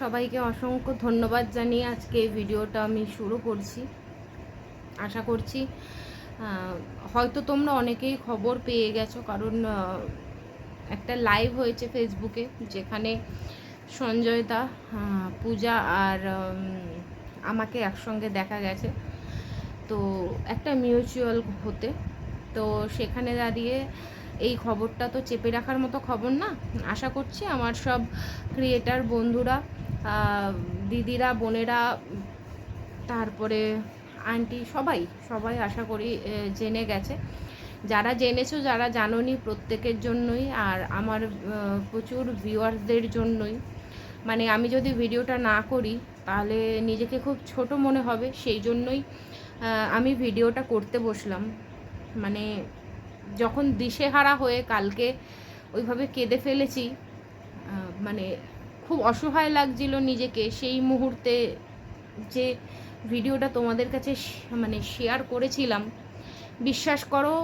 সবাইকে অসংখ্য ধন্যবাদ জানিয়ে আজকে এই ভিডিওটা আমি শুরু করছি। আশা করছি হয়তো তোমরা অনেকেই খবর পেয়ে গেছো, কারণ একটা লাইভ হয়েছে ফেসবুকে যেখানে সঞ্জয় দা পূজা আর আমাকে একসঙ্গে দেখা গেছে। তো একটা মিউচুয়াল হতে। তো সেখানে দাঁড়িয়ে এই খবরটা তো চেপে রাখার মতো খবর না। আশা করছি আমার সব ক্রিয়েটার বন্ধুরা দিদিরা, বোনেরা, তারপরে আন্টি, সবাই সবাই আশা করি জেনে গেছে। যারা জেনেছো, যারা জানোনি, প্রত্যেকের জন্যই আর আমার প্রচুর ভিউয়ার্সদের জন্যই। মানে আমি যদি ভিডিওটা না করি, তাহলে নিজেকে খুব ছোট মনে হবে। সেই জন্যই আমি ভিডিওটা করতে বসলাম। মানে যখন দিশেহারা হয়ে কালকে ওইভাবে কেঁদে ফেলেছি মানে খুব অসহায় লাগছিল নিজেকে। সেই মুহূর্তে যে ভিডিওটা তোমাদের কাছে মানে শেয়ার করেছিলাম, বিশ্বাস করো,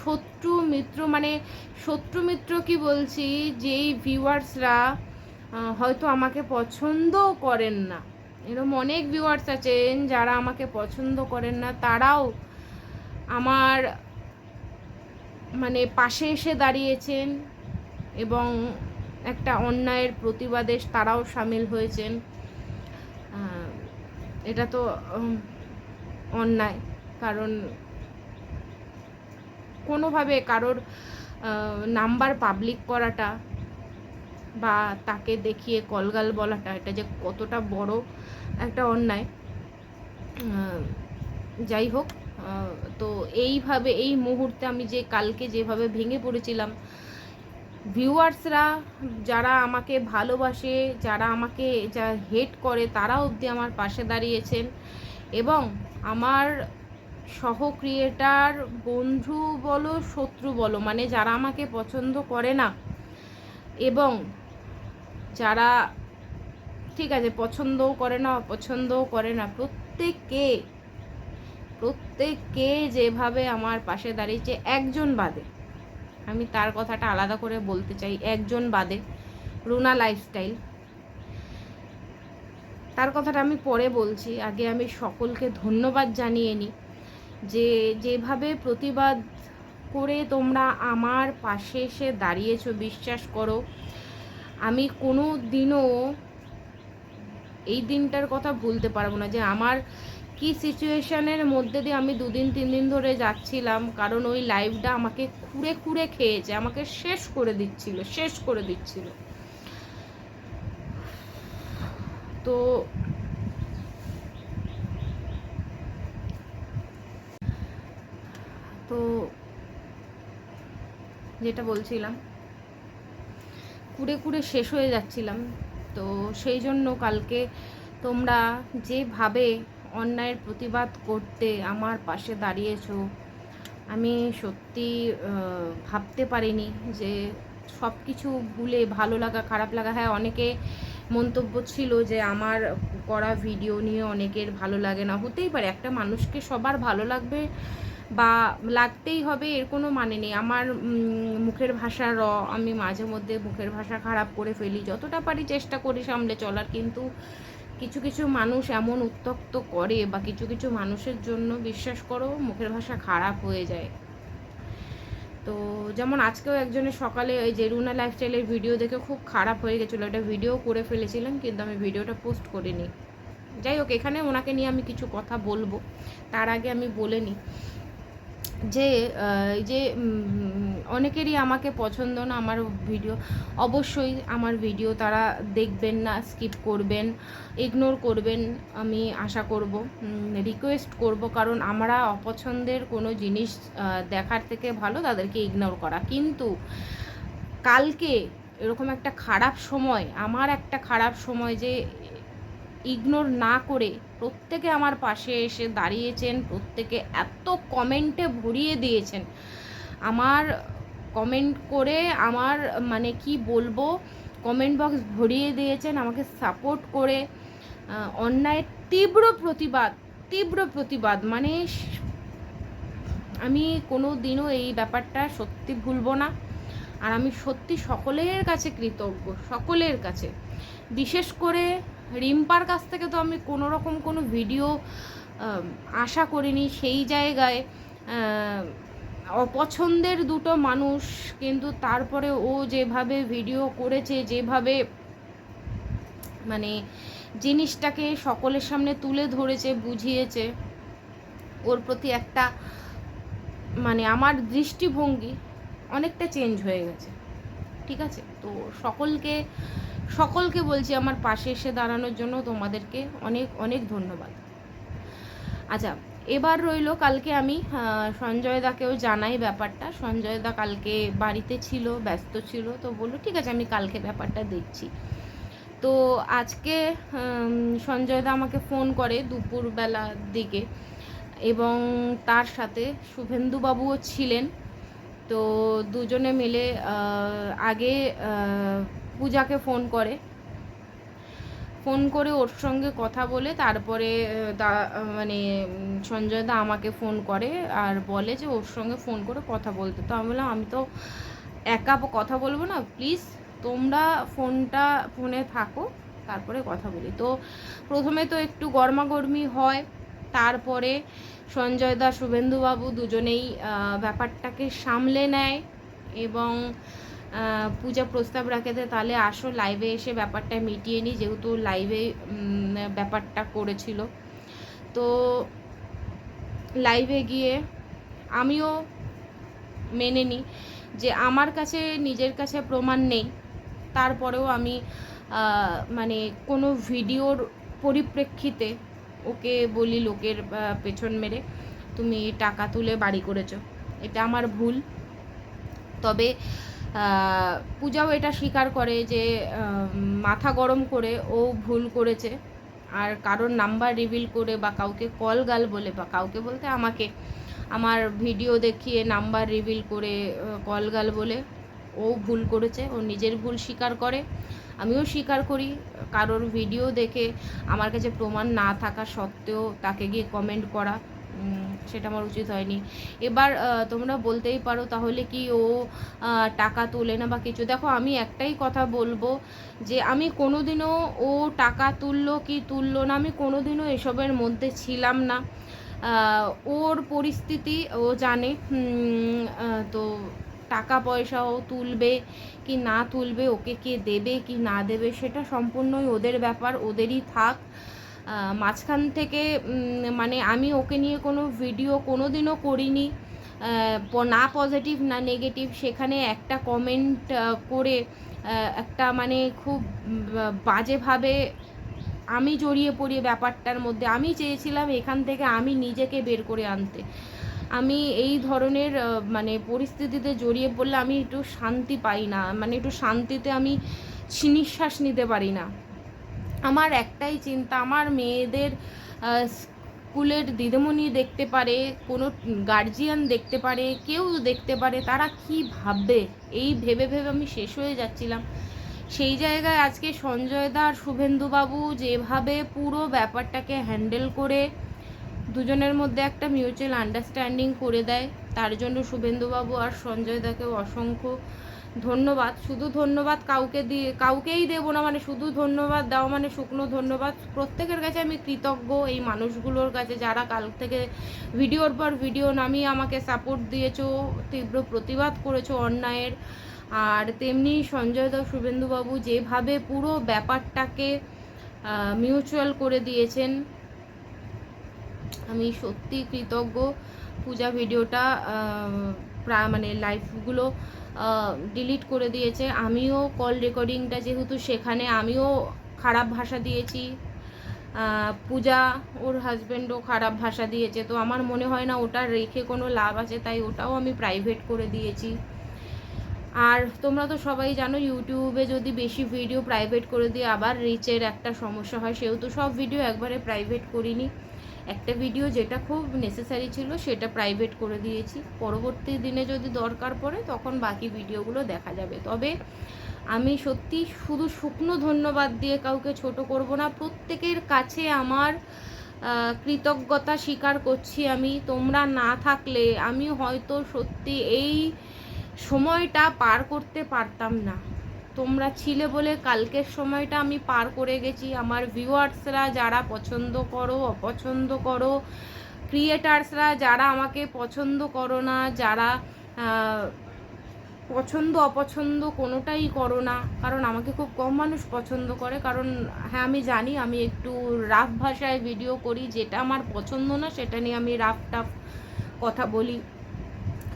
শত্রু মিত্র মানে শত্রু মিত্র কি বলছি, যেই ভিউয়ার্সরা হয়তো আমাকে পছন্দও করেন না। এরকম অনেক ভিউয়ার্স আছেন যারা আমাকে পছন্দ করেন না, তারাও আমার মানে পাশে এসে দাঁড়িয়েছেন এবং একটা অন্যায়ের প্রতিবাদে তারাও সামিল হয়েছেন। এটা তো অন্যায়, কারণ কোনোভাবে কারোর নাম্বার পাবলিক করাটা বা তাকে দেখিয়ে কলগাল বলাটা, এটা যে কতটা বড় একটা অন্যায় যাই হোক তো এইভাবে, এই মুহূর্তে আমি যে কালকে যেভাবে ভেঙে পড়েছিলাম ভিউয়ার্সরা যারা আমাকে ভালোবাসে, যারা আমাকে যা হেট করে, তারা অবধি আমার পাশে দাঁড়িয়েছেন এবং আমার সহ ক্রিয়েটার বন্ধু বলো, শত্রু বলো মানে যারা আমাকে পছন্দ করে না এবং যারা ঠিক আছে, পছন্দও করে না, অপছন্দও করে না, প্রত্যেককে প্রত্যেককে যেভাবে আমার পাশে দাঁড়িয়েছে, একজন বাদে। আমি তার কথাটা আলাদা করে বলতে চাই, একজন বাদে, রুনা লাইফস্টাইল তার কথাটা আমি পরে বলছি, আগে আমি সকলকে ধন্যবাদ জানিয়ে নিই যে যেভাবে প্রতিবাদ করে তোমরা আমার পাশে এসে দাঁড়িয়েছো, বিশ্বাস করো। আমি কোনো দিনও এই দিনটার কথা ভুলতে পারব না যে আমার কি সিচুয়েশনের মধ্যে দিয়ে আমি দুদিন তিন দিন ধরে যাচ্ছিলাম, কারণ ওই লাইভটা আমাকে খুঁড়ে খুঁড়ে খেয়েছে, আমাকে শেষ করে দিচ্ছিল, শেষ করে দিচ্ছিল। তো তো যেটা বলছিলাম কুড়ে কুড়ে শেষ হয়ে যাচ্ছিলাম। তো সেই জন্য কালকে তোমরা যেভাবে অন্যায়ের প্রতিবাদ করতে আমার পাশে দাঁড়িয়েছো। আমি সত্যি ভাবতে পারিনি যে সব কিছু ভুলে ভালো লাগা, খারাপ লাগা। হ্যাঁ অনেকে মন্তব্য ছিল যে আমার করা ভিডিও নিয়ে অনেকের ভালো লাগে না। হতেই পারে, একটা মানুষকে সবার ভালো লাগবে বা লাগতেই হবে, এর কোনো মানে নেই। আমার মুখের ভাষা র, আমি মাঝে মধ্যে মুখের ভাষা খারাপ করে ফেলি। যতটা পারি চেষ্টা করি সামলে চলার, কিন্তু কিছু কিছু মানুষ এমন উত্তক্ত করে বা কিছু কিছু মানুষের জন্য বিশ্বাস করো মুখের ভাষা খারাপ হয়ে যায়। তো যেমন আজকেও একজনের সকালে ওই যে রুনা লাইফস্টাইলের ভিডিও দেখে খুব খারাপ হয়ে গেছিল। একটা ভিডিও করে ফেলেছিলাম কিন্তু আমি ভিডিওটা পোস্ট করিনি। যাই হোক, এখানে ওনাকে নিয়ে আমি কিছু কথা বলব। তার আগে আমি বলে নিই। যে যে অনেকেরই আমাকে পছন্দ না আমার ভিডিও। অবশ্যই আমার ভিডিও তারা দেখবেন না, স্কিপ করবেন ইগনোর করবেন, আমি আশা করব রিকোয়েস্ট করব। কারণ আমরা অপছন্দের কোনো জিনিস দেখার থেকে ভালো তাদেরকে ইগনোর করা। কিন্তু কালকে এরকম একটা খারাপ সময়, আমার একটা খারাপ সময় যে ইগনোর না করে প্রত্যেকে আমার পাশে এসে দাঁড়িয়েছেন, প্রত্যেকে এত কমেন্টে ভরিয়ে দিয়েছেন। আমার কমেন্ট করে আমার মানে কি বলব কমেন্ট বক্স ভরিয়ে দিয়েছেন, আমাকে সাপোর্ট করে অন্যায়ের তীব্র প্রতিবাদ তীব্র প্রতিবাদ। মানে আমি কোনো দিনও এই ব্যাপারটা সত্যি ভুলবো না। আর আমি সত্যি সকলের কাছে কৃতজ্ঞ, সকলের কাছে। বিশেষ করে রিম্পার কাছ থেকে তো আমি কোনো রকম কোনো ভিডিও আশা করিনি। সেই জায়গায় অপছন্দের দুটো মানুষ, কিন্তু তারপরে ও যেভাবে ভিডিও করেছে, যেভাবে মানে জিনিসটাকে সকলের সামনে তুলে ধরেছে, বুঝিয়েছে, ওর প্রতি একটা মানে আমার দৃষ্টিভঙ্গি অনেকটা চেঞ্জ হয়ে গেছে। ঠিক আছে? তো সকলকে সকলকে বলছি আমার পাশে এসে দাঁড়ানোর জন্য তোমাদেরকে অনেক অনেক ধন্যবাদ। আচ্ছা এবার রইল কালকে আমি সঞ্জয় দাকেও জানাই ব্যাপারটা। সঞ্জয় দা কালকে বাড়িতে ছিল, ব্যস্ত ছিল, তো বলল, ঠিক আছে, আমি কালকে ব্যাপারটা দেখছি। তো আজকে সঞ্জয় দা আমাকে ফোন করে দুপুরবেলার দিকে এবং তার সাথে শুভেন্দুবাবুও ছিলেন। তো দুজনে মিলে আগে পূজাকে ফোন করে। ফোন করে ওর সঙ্গে কথা বলে তারপরে দা মানে সঞ্জয় দা আমাকে ফোন করে আর বলে যে ওর সঙ্গে ফোন করে কথা বলতে। তো আমি বললাম, আমি তো একা কথা বলব না প্লিজ তোমরা ফোনটা, ফোনে থাকো, তারপরে কথা বলি। তো প্রথমে তো একটু গরমাগরমি হয়, তারপরে সঞ্জয় দা, শুভেন্দুবাবু দুজনেই ব্যাপারটাকে সামলে নেয় এবং পূজা প্রস্তাব রাখে তাহলে আসো লাইভে এসে ব্যাপারটা মিটিয়ে নিই যেহেতু লাইভে ব্যাপারটা করেছিল। তো লাইভে গিয়ে আমিও মেনে নিই যে আমার কাছে, নিজের কাছে প্রমাণ নেই। তারপরেও আমি মানে কোনো ভিডিওর পরিপ্রেক্ষিতে ওকে বলি লোকের পেছন মেরে, তুমি টাকা তুলে বাড়ি করেছ। এটা আমার ভুল। তবে পূজাও এটা স্বীকার করে যে মাথা গরম করে ও ভুল করেছে। আর কারোর নাম্বার রিভিল করে বা কাউকে কল গাল বলে বা কাউকে বলতে আমাকে, আমার ভিডিও দেখিয়ে নাম্বার রিভিল করে কল গাল বলে ও ভুল করেছে, ও নিজের ভুল স্বীকার করে। আমিও স্বীকার করি, কারোর ভিডিও দেখে আমার কাছে প্রমাণ না থাকা সত্ত্বেও তাকে গিয়ে কমেন্ট করা। সেটা আমার উচিত হয়নি। এবার তোমরা বলতেই পারো তাহলে কি ও টাকা তোলে না বা কিছু। দেখো, আমি একটাই কথা বলব যে আমি কোনোদিনও ও টাকা তুললো কি তুললো না, আমি কোনোদিনও এসবের মধ্যে ছিলাম না। ওর পরিস্থিতি, ও জানে তো টাকা পয়সা ও তুলবে কি না তুলবে, ওকে কে দেবে কি না দেবে, সেটা সম্পূর্ণই ওদের ব্যাপার, ওদেরই থাক। মাঝখান থেকে মানে আমি ওকে নিয়ে কোনো ভিডিও কোনো দিনও করিনি না পজিটিভ না নেগেটিভ সেখানে একটা কমেন্ট করে একটা মানে খুব বাজেভাবে আমি জড়িয়ে পড়ি ব্যাপারটার মধ্যে আমি চেয়েছিলাম এখান থেকে আমি নিজেকে বের করে আনতে। আমি এই ধরনের মানে পরিস্থিতিতে জড়িয়ে পড়লে আমি একটু শান্তি পাই না। মানে একটু শান্তিতে আমি নিঃশ্বাস নিতে পারি না। আমার একটাই চিন্তা, আমার মেয়েদের স্কুলের দিদিমণি দেখতে পারে, কোনো গার্জিয়ান দেখতে পারে, কেউ দেখতে পারে, তারা কি ভাববে? এই ভেবে ভেবে আমি শেষ হয়ে যাচ্ছিলাম। সেই জায়গায় আজকে সঞ্জয় দা আর শুভেন্দুবাবু যেভাবে পুরো ব্যাপারটাকে হ্যান্ডেল করে দুজনের মধ্যে একটা মিউচুয়াল আন্ডারস্ট্যান্ডিং করে দেয়, তার জন্য শুভেন্দুবাবু আর সঞ্জয় দাকে অসংখ্য ধন্যবাদ, শুধু ধন্যবাদ কাউকে দিয়ে, কাউকেই দেবো না মানে শুধু ধন্যবাদ দেওয়া মানে শুকনো ধন্যবাদ। প্রত্যেকের কাছে আমি কৃতজ্ঞ এই মানুষগুলোর কাছে, যারা কাল থেকে ভিডিওর পর ভিডিও নামিয়ে আমাকে সাপোর্ট দিয়েছ, তীব্র প্রতিবাদ করেছ অন্যায়ের। আর তেমনি সঞ্জয় দা শুভেন্দুবাবু যেভাবে পুরো ব্যাপারটাকে মিউচুয়াল করে দিয়েছেন, আমি সত্যি কৃতজ্ঞ। পূজা ভিডিওটা মানে লাইভগুলো ডিলিট করে দিয়েছে। আমিও কল রেকর্ডিংটা যেহেতু সেখানে, আমিও খারাপ ভাষা দিয়েছি। পূজা, ওর হাজব্যান্ডও খারাপ ভাষা দিয়েছে। তো আমার মনে হয় না ওটা রেখে কোনো লাভ আছে, তাই ওটাও আমি প্রাইভেট করে দিয়েছি। আর তোমরা তো সবাই জানো ইউটিউবে যদি বেশি ভিডিও প্রাইভেট করে দিয়ে আবার রিচের একটা সমস্যা হয়। সেহেতু সব ভিডিও একবারে প্রাইভেট করিনি। একটা ভিডিও যেটা খুব নেসেসারি ছিল সেটা প্রাইভেট করে দিয়েছি। পরবর্তী দিনে যদি দরকার পড়ে তখন বাকি ভিডিওগুলো দেখা যাবে। তবে আমি সত্যি শুধু শুকনো ধন্যবাদ দিয়ে কাউকে ছোট করব না, প্রত্যেকের কাছে আমার কৃতজ্ঞতা স্বীকার করছি আমি। তোমরা না থাকলে আমি হয়তো সত্যি এই সময়টা পার করতে পারতাম না। তোমরা ছিলে বলে কালকের সময়টা আমি পার করে গেছি। আমার ভিউয়ার্সরা যারা পছন্দ করো, অপছন্দ করো ক্রিয়েটার্সরা যারা আমাকে পছন্দ করো না, যারা পছন্দ, অপছন্দ কোনোটাই করো না, কারণ আমাকে খুব কম মানুষ পছন্দ করে, কারণ হ্যাঁ আমি জানি আমি একটু রাফ ভাষায় ভিডিও করি, যেটা আমার পছন্দ না, সেটা নিয়ে আমি রাফ টাফ কথা বলি।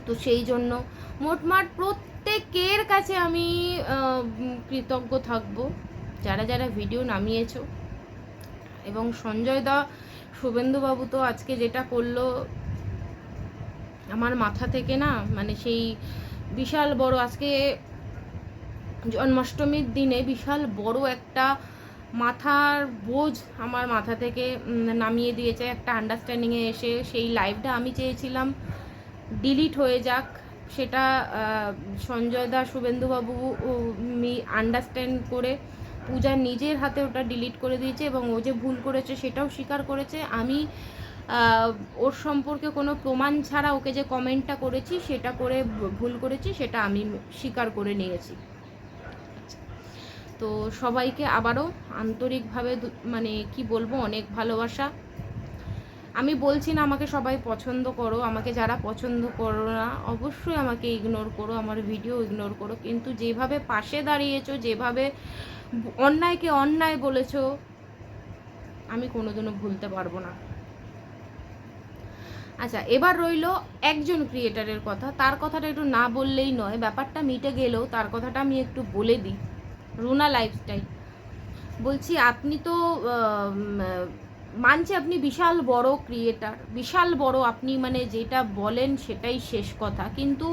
তো সেই জন্য মোটমাট প্রত্যেকের কাছে আমি কৃতজ্ঞ থাকব। যারা যারা ভিডিও নামিয়েছো এবং সঞ্জয় দা, শুভেন্দুবাবু তো আজকে যেটা করল, আমার মাথা থেকে না মানে সেই বিশাল বড় আজকে জন্মাষ্টমীর দিনে বিশাল বড় একটা মাথার বোঝ আমার মাথা থেকে নামিয়ে দিয়েছে। একটা আন্ডারস্ট্যান্ডিংয়ে এসে সেই লাইভটা আমি চেয়েছিলাম। ডিলিট হয়ে যাক। সেটা সঞ্জয় দা, শুভেন্দুবাবু মি আন্ডারস্ট্যান্ড করে পূজা নিজের হাতে ওটা ডিলিট করে দিয়েছে এবং ও যে ভুল করেছে সেটাও স্বীকার করেছে। আমি ওর সম্পর্কে কোনো প্রমাণ ছাড়া ওকে যে কমেন্টটা করেছি সেটা করে ভুল করেছি, সেটা আমি স্বীকার করে নিয়েছি। তো সবাইকে আবারও আন্তরিকভাবে মানে কি বলব, অনেক ভালোবাসা। আমি বলছি না আমাকে সবাই পছন্দ করো, আমাকে যারা পছন্দ করো না, অবশ্যই আমাকে ইগনোর করো, আমার ভিডিও ইগনোর করো। কিন্তু যেভাবে পাশে দাঁড়িয়েছো, যেভাবে অন্যায়কে অন্যায় বলেছ, আমি কোনোদিনও ভুলতে পারব না। আচ্ছা এবার রইল একজন ক্রিয়েটারের কথা। তার কথাটা একটু না বললেই নয়, ব্যাপারটা মিটে গেলেও তার কথাটা আমি একটু বলে দিই। রুনা লাইফস্টাইল বলছি, আপনি তো মানছি আপনি বিশাল বড় ক্রিয়েটার বিশাল বড় আপনি মানে যেটা বলেন সেটাই শেষ কথা। কিন্তু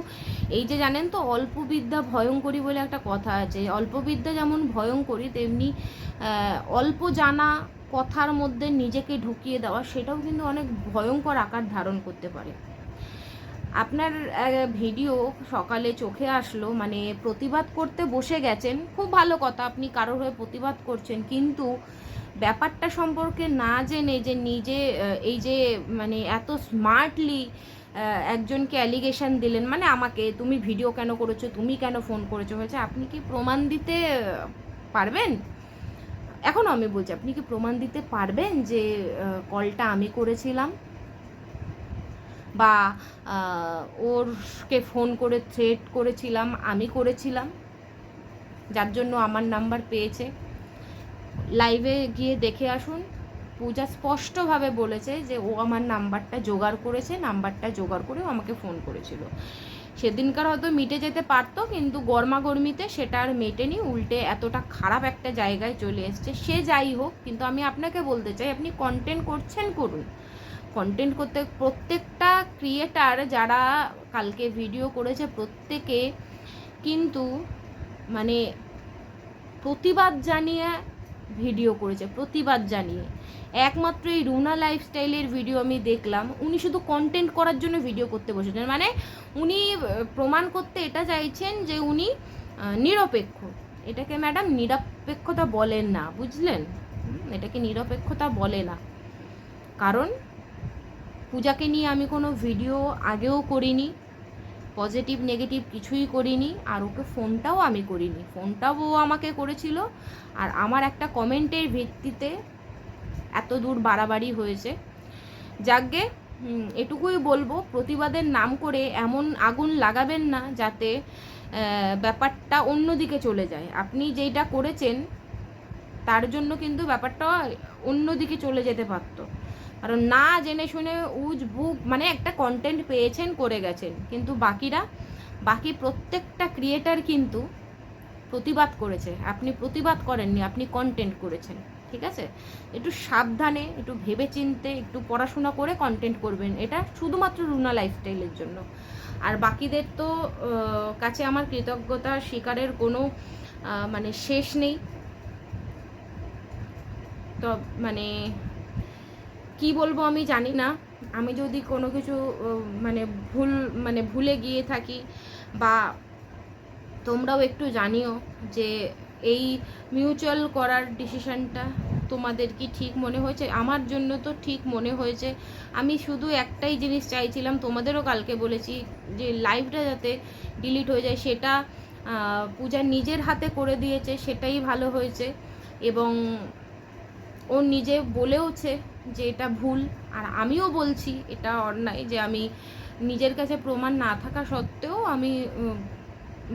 এই যে জানেন তো অল্প বিদ্যা ভয়ঙ্করী বলে একটা কথা আছে। অল্প বিদ্যা যেমন ভয়ঙ্করী, তেমনি অল্প জানা কথার মধ্যে নিজেকে ঢুকিয়ে দেওয়া, সেটাও কিন্তু অনেক ভয়ঙ্কর আকার ধারণ করতে পারে। আপনার ভিডিও সকালে চোখে আসলো মানে প্রতিবাদ করতে বসে গেছেন, খুব ভালো কথা, আপনি কারোর হয়ে প্রতিবাদ করছেন, কিন্তু ব্যাপারটা সম্পর্কে না জেনে যে নিজে এই যে মানে এত স্মার্টলি একজনকে অ্যালিগেশন দিলেন মানে আমাকে, তুমি ভিডিও কেন করেছ, তুমি কেন ফোন করেছ হয়েছে আপনি কি প্রমাণ দিতে পারবেন? এখনও আমি বলছি, আপনি কি প্রমাণ দিতে পারবেন যে কলটা আমি করেছিলাম? বা ওরকে ফোন করে থ্রেট করেছিলাম, আমি করেছিলাম, যার জন্য আমার নাম্বার পেয়েছে। লাইভে গিয়ে দেখে আসুন। পূজা স্পষ্টভাবে বলেছে যে, ও আমার নাম্বারটা জোগাড় করেছে, নাম্বারটা জোগাড় করে আমাকে ফোন করেছিল। সেদিনকার হয়তো মিটে যেতে পারতো, কিন্তু গরমাগরমিতে সেটা আর মেটেনি। উল্টে এতটা খারাপ একটা জায়গায় চলে এসছে। সে যাই হোক, কিন্তু আমি আপনাকে বলতে চাই, আপনি কন্টেন্ট করছেন করুন। কন্টেন্ট করতে, প্রত্যেকটা ক্রিয়েটার যারা কালকে ভিডিও করেছে, প্রত্যেকে কিন্তু মানে প্রতিবাদ জানিয়ে ভিডিও করেছে, প্রতিবাদ জানিয়ে। একমাত্র এই রুনা লাইফস্টাইলের ভিডিও আমি দেখলাম। উনি শুধু কন্টেন্ট করার জন্য ভিডিও করতে বসেছেন। মানে উনি প্রমাণ করতে এটা চাইছেন যে উনি নিরপেক্ষ। এটাকে ম্যাডাম নিরপেক্ষতা বলেন না, বুঝলেন? এটাকে নিরপেক্ষতা বলে না। কারণ, পূজাকে নিয়ে আমি কোনো ভিডিও আগেও করিনি। পজিটিভ নেগেটিভ কিছুই করিনি, আর ওকে ফোনটাও আমি করিনি। ফোনটাও ও আমাকে করেছিল, আর আমার একটা কমেন্টের ভিত্তিতে এত দূর বাড়াবাড়ি হয়েছে। যাকগে এটুকুই বলব, প্রতিবাদের নাম করে এমন আগুন লাগাবেন না যাতে ব্যাপারটা অন্যদিকে চলে যায়। আপনি যেইটা করেছেন, তার জন্য কিন্তু ব্যাপারটা অন্যদিকে চলে যেতে পারতো। কারণ না জেনে শুনে উজ বুক মানে একটা কন্টেন্ট পেয়েছেন, করে গেছেন। কিন্তু বাকিরা, বাকি প্রত্যেকটা ক্রিয়েটার কিন্তু প্রতিবাদ করেছে। আপনি প্রতিবাদ করেননি, আপনি কন্টেন্ট করেছেন, ঠিক আছে? একটু সাবধানে, একটু ভেবে চিনতে একটু পড়াশোনা করে কন্টেন্ট করবেন। এটা শুধুমাত্র রুনা লাইফস্টাইলের জন্য। আর বাকিদের তো কাছে আমার কৃতজ্ঞতা স্বীকারের কোনো মানে শেষ নেই। তো মানে কি বলব আমি জানি না। আমি যদি কোনো কিছু মানে ভুল মানে ভুলে গিয়ে থাকি বা তোমরাও একটু জানিও যে এই মিউচুয়াল করার ডিসিশনটা তোমাদের কি ঠিক মনে হয়েছে? আমার জন্য তো ঠিক মনে হয়েছে। আমি শুধু একটাই জিনিস চাইছিলাম, তোমাদেরও কালকে বলেছি যে লাইভটা যাতে ডিলিট হয়ে যায়, সেটা পূজা নিজের হাতে করে দিয়েছে, সেটাই ভালো হয়েছে এবং ও নিজে বলেওছে যে এটা ভুল, আর আমিও বলছি এটা অন্যায় যে আমি নিজের কাছে প্রমাণ না থাকা সত্ত্বেও আমি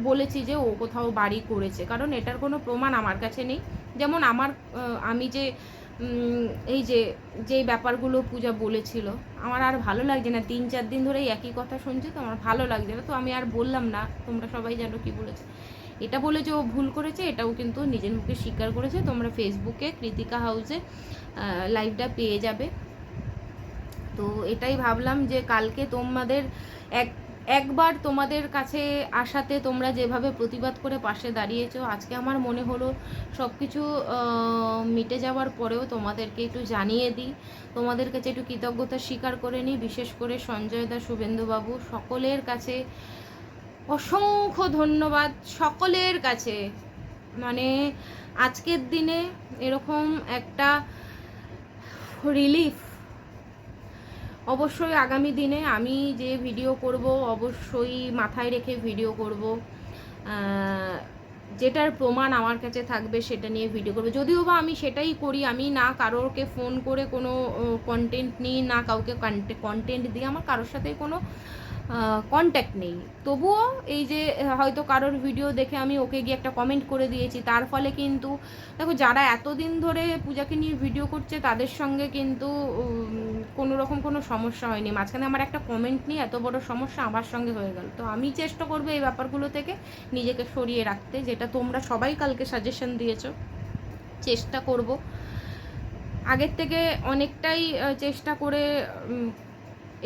বলেছি যে ও কোথাও বাড়ি করেছে। কারণ এটার কোনো প্রমাণ আমার কাছে নেই। যেমন আমার আমি যে এই যে যে ব্যাপারগুলো পূজা বলেছিল, আমার আর ভালো লাগছে না। তিন চার দিন ধরে একই কথা শুনছি, তো আমার ভালো লাগছে না। তো আমি আর বললাম না, তোমরা সবাই জানো কি বলেছে। এটা বলে যে ও ভুল করেছে, এটাও কিন্তু নিজের মুখে স্বীকার করেছে। তোমরা ফেসবুকে কৃতিকা হাউসে লাইভটা পেয়ে যাবে। তো এটাই ভাবলাম যে কালকে তোমাদের এক, একবার তোমাদের কাছে আসাতে তোমরা যেভাবে প্রতিবাদ করে পাশে দাঁড়িয়েছো, আজকে আমার মনে হলো সব কিছু মিটে যাওয়ার পরেও তোমাদেরকে একটু জানিয়ে দিই। তোমাদের কাছে একটু কৃতজ্ঞতা স্বীকার করে নিই, বিশেষ করে সঞ্জয় দা শুভেন্দুবাবু সকলের কাছে অসংখ্য ধন্যবাদ সকলের কাছে। মানে আজকের দিনে এরকম একটা রিলিফ অবশ্যই আগামী দিনে আমি যে ভিডিও করব, অবশ্যই মাথায় রেখে ভিডিও করব। যেটার প্রমাণ আমার কাছে থাকবে সেটা নিয়ে ভিডিও করব। যদিও বা আমি সেটাই করি, আমি না কারোরকে ফোন করে কোনো কন্টেন্ট নিই, না কাউকে কন্টেন্ট দিই, আমার কারোর সাথে কোনো কন্ট্যাক্ট নেই। তবুও এই যে, হয়তো কারোর ভিডিও দেখে আমি ওকে গিয়ে একটা কমেন্ট করে দিয়েছি, তার ফলে কিন্তু, দেখো যারা এতদিন ধরে পূজাকে নিয়ে ভিডিও করছে, তাদের সঙ্গে কিন্তু কোনো রকম কোনো সমস্যা হয়নি। মাঝখানে আমার একটা কমেন্ট নিয়ে এত বড় সমস্যা আমার সঙ্গে হয়ে গেল। তো আমি চেষ্টা করব এই ব্যাপারগুলো থেকে নিজেকে সরিয়ে রাখতে, যেটা তোমরা সবাই কালকে সাজেশন দিয়েছ। চেষ্টা করব। আগের থেকে অনেকটাই চেষ্টা করে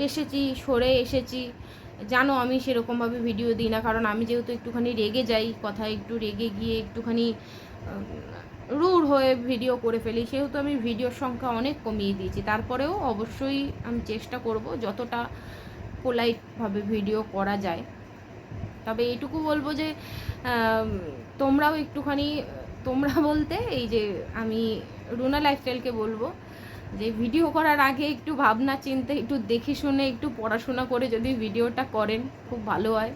এসেছি, সরে এসেছি। জানো আমি সেরকমভাবে ভিডিও দিই না, কারণ আমি যেহেতু একটুখানি রেগে যাই, কথা একটু রেগে গিয়ে একটুখানি রুড় হয়ে ভিডিও করে ফেলি, সেহেতু আমি ভিডিওর সংখ্যা অনেক কমিয়ে দিয়েছি। তারপরেও অবশ্যই আমি চেষ্টা করব যতটা পোলাইটভাবে ভিডিও করা যায়। তবে এইটুকু বলব যে তোমরাও একটুখানি, তোমরা বলতে এই যে আমি রুনা লাইফস্টাইলকে বলব যে ভিডিও করার আগে একটু ভাবনা চিন্তা, একটু দেখে শুনে, একটু পড়াশোনা করে যদি ভিডিওটা করেন, খুব ভালো হয়।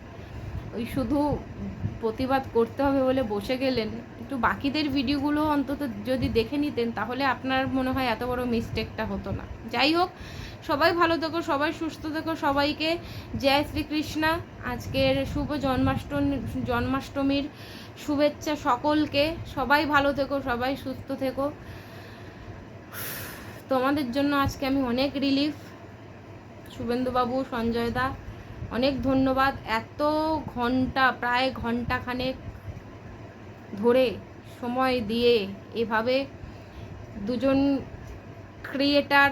ওই শুধু প্রতিবাদ করতে হবে বলে বসে গেলেন। একটু বাকিদের ভিডিওগুলো অন্তত যদি দেখে নিতেন, তাহলে আপনার মনে হয় এত বড় মিস্টেকটা হতো না। যাই হোক, সবাই ভালো থেকো, সবাই সুস্থ থেকো, সবাইকে জয় শ্রীকৃষ্ণা। আজকের শুভ জন্মাষ্টমী, জন্মাষ্টমীর শুভেচ্ছা সকলকে। সবাই ভালো থেকো, সবাই সুস্থ থেকো। তোমাদের জন্য আজকে আমি অনেক রিলিফ শুভেন্দুবাবু সঞ্জয় দা অনেক ধন্যবাদ। এত ঘণ্টা, প্রায় ঘন্টাখানেক ধরে সময় দিয়ে এভাবে দুজন ক্রিয়েটার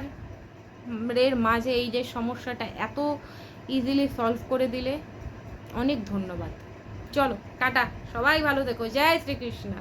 এর মাঝে এই যে সমস্যাটা এত ইজিলি সলভ করে দিলে, অনেক ধন্যবাদ। চলো, টাটা, সবাই ভালো থেকো। জয় শ্রীকৃষ্ণ।